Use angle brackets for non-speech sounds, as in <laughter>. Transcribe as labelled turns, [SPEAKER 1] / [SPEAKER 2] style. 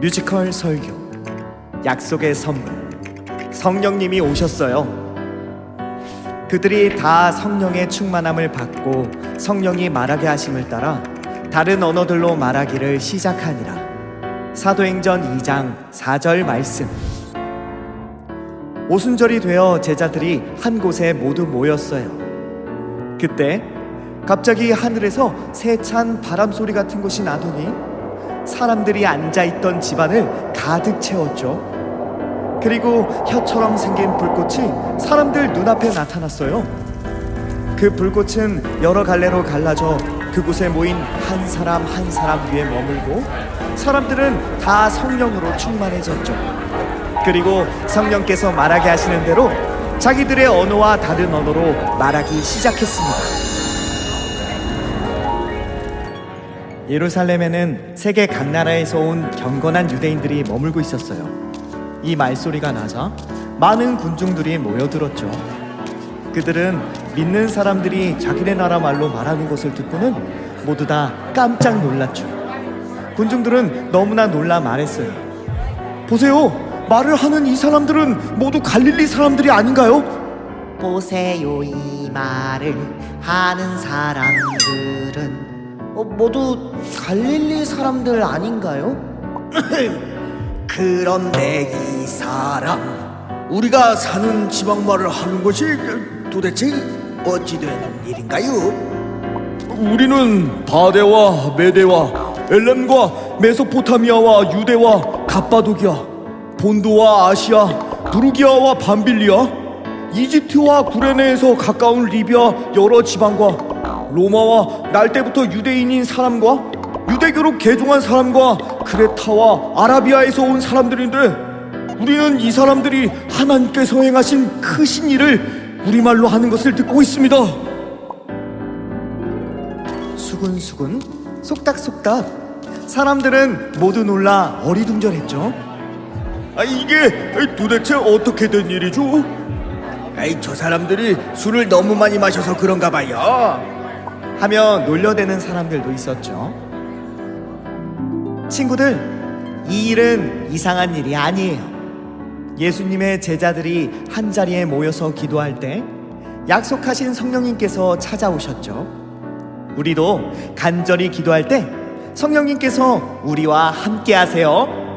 [SPEAKER 1] 뮤지컬 설교 약속의 선물 성령님이 오셨어요. 그들이 다 성령의 충만함을 받고 성령이 말하게 하심을 따라 다른 언어들로 말하기를 시작하니라. 사도행전 2장 4절 말씀. 오순절이 되어 제자들이 한 곳에 모두 모였어요. 그때 갑자기 하늘에서 세찬 바람 소리 같은 것이 나더니 사람들이 앉아 있던 집안을 가득 채웠죠. 그리고 혀처럼 생긴 불꽃이 사람들 눈앞에 나타났어요. 그 불꽃은 여러 갈래로 갈라져 그곳에 모인 한 사람 한 사람 위에 머물고 사람들은 다 성령으로 충만해졌죠. 그리고 성령께서 말하게 하시는 대로 자기들의 언어와 다른 언어로 말하기 시작했습니다. 예루살렘에는 세계 각 나라에서 온 경건한 유대인들이 머물고 있었어요. 이 말소리가 나자 많은 군중들이 모여들었죠. 그들은 믿는 사람들이 자기네 나라 말로 말하는 것을 듣고는 모두 다 깜짝 놀랐죠. 군중들은 너무나 놀라 말했어요. 보세요. 말을 하는 이 사람들은 모두 갈릴리 사람들이 아닌가요?
[SPEAKER 2] 보세요 이 말을 하는 사람들은 어, 모두 갈릴리 사람들 아닌가요? <laughs>
[SPEAKER 3] 그런데 이 사람 우리가 사는 지방 말을 하는 것이 도대체 어찌된 일인가요?
[SPEAKER 1] 우리는 바데와 메데와 엘렘과 메소포타미아와 유대와 갑바도기아 본도와 아시아 부르기아와 밤빌리아 이집트와 구레네에서 가까운 리비아 여러 지방과 로마와 날 때부터 유대인인 사람과 유대교로 개종한 사람과 크레타와 아라비아에서 온 사람들인데 우리는 이 사람들이 하나님께서 행하신 크신 일을 우리말로 하는 것을 듣고 있습니다. 수근수근 속닥속닥 사람들은 모두 놀라 어리둥절했죠. 아 이게 도대체 어떻게 된 일이죠?
[SPEAKER 3] 에이 저 사람들이 술을 너무 많이 마셔서 그런가 봐요.
[SPEAKER 1] 하며 놀려대는 사람들도 있었죠. 친구들, 이 일은 이상한 일이 아니에요. 예수님의 제자들이 한 자리에 모여서 기도할 때 약속하신 성령님께서 찾아오셨죠. 우리도 간절히 기도할 때 성령님께서 우리와 함께 하세요.